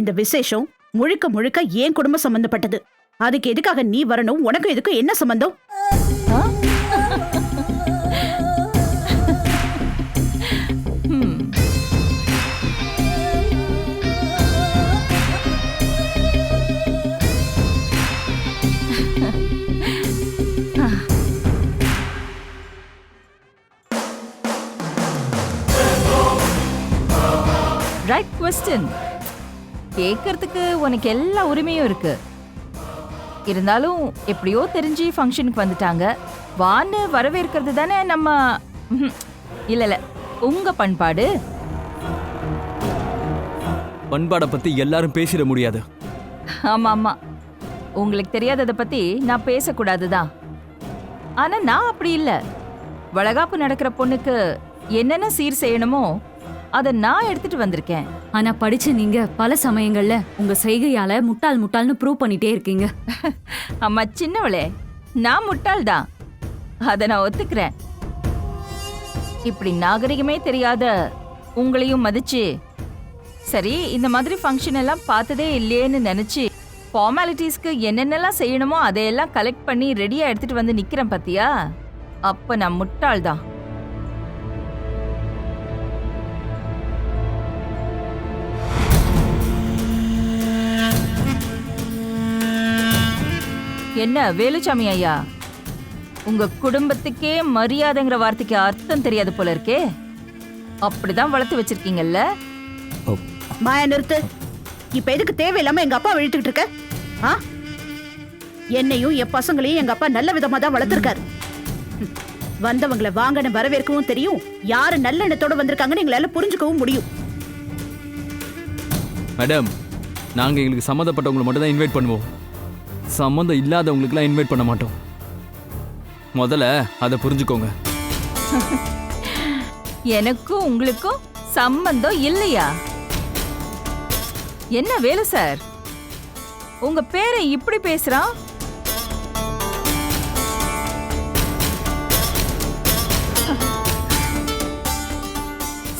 இந்த விசேஷம் முழுக்க முழுக்க ஏன் குடும்ப சம்பந்தப்பட்டது? அதுக்கு எதுக்காக நீ வரணும்? உனக்கு எதுக்கு என்ன சம்பந்தம்? ரைட் கொஸ்டின் கேட்கறதுக்கு உனக்கு எல்லா உரிமையும் இருக்கு. இருந்தாலும் எப்படியோ தெரிஞ்சு ஃபங்க்ஷனுக்கு வந்துட்டாங்க. வான்னு வரவேற்கிறது தானே நம்ம. இல்ல இல்ல. உங்க பண்பாடு? பண்பாடை பத்தி எல்லாரும் பேசிட முடியாது. ஆமா ஆமா. உங்களுக்கு தெரியாததை பத்தி நான் பேசக்கூடாதுதான் ஆனா நான் அப்படி இல்ல. வளகாப்பு நடக்கிற பொண்ணுக்கு என்னென்ன சீர் செய்யணுமோ அதை நான் எடுத்துட்டு வந்திருக்கேன். ஆனா படிச்ச நீங்க பல சமயங்கள்ல உங்க செய்கையால முட்டாள் முட்டாள்னு ப்ரூவ் பண்ணிட்டே இருக்கீங்க. அம்மா சின்னவளே நான் முட்டாள்தான் அதை நான் ஒத்துக்கிறேன். இப்படி நாகரிகமே தெரியாத உங்களையும் மதிச்சு சரி இந்த மாதிரி ஃபங்க்ஷன் எல்லாம் பார்த்ததே இல்லையேன்னு நினைச்சு ஃபார்மாலிட்டிஸ்க்கு என்னென்னலாம் செய்யணுமோ அதையெல்லாம் கலெக்ட் பண்ணி ரெடியா எடுத்துட்டு வந்து நிக்கிறேன் பாத்தியா? அப்ப நான் முட்டாள்தான் என்ன வேலுச்சாமி ஐயா? உங்க குடும்பத்துக்கே மரியாதைங்கிற வார்த்தைக்கு அர்த்தம் தெரியாது போல இருக்கே. அப்படிதான் வளர்த்து வச்சிருக்கீங்கல்ல? மாயா நிறுத்து. இப்ப எதுக்கு தேவையில்லாம எங்க அப்பா இழுத்துக்கிட்டு இருக்க? ஆ? என்னையும் என் பசங்களையும் எங்க அப்பா நல்ல விதமா தான் வளர்த்திருக்காரு. வந்தவங்கள வாங்கன்னு வரவேற்கவும் தெரியும். யாரு நல்ல எண்ணத்தோட வந்திருக்காங்கன்னு எங்களால புரிஞ்சுக்கவும் முடியும். மேடம் நாங்க எங்களுக்கு சம்மந்தப்பட்டவங்களை மட்டும் தான் இன்வைட் பண்ணுவோம். சம்மந்தம் இல்லாதவங்களுக்குலாம் இன்வைட் பண்ண மாட்டோம். முதல்ல அதை புரிஞ்சுக்கோங்க. எனக்கும் உங்களுக்கும் சம்பந்தம் இல்லையா? என்ன வேலை சார்? உங்க பேரை இப்படி பேசுறான்?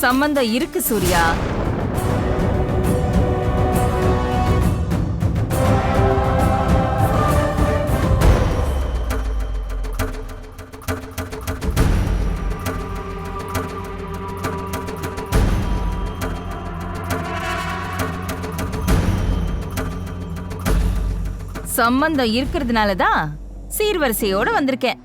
சம்பந்தம் இருக்கு சூர்யா. சம்பந்தம் இருக்கிறதுனால தான் சீர்வரிசையோட வந்திருக்கேன்.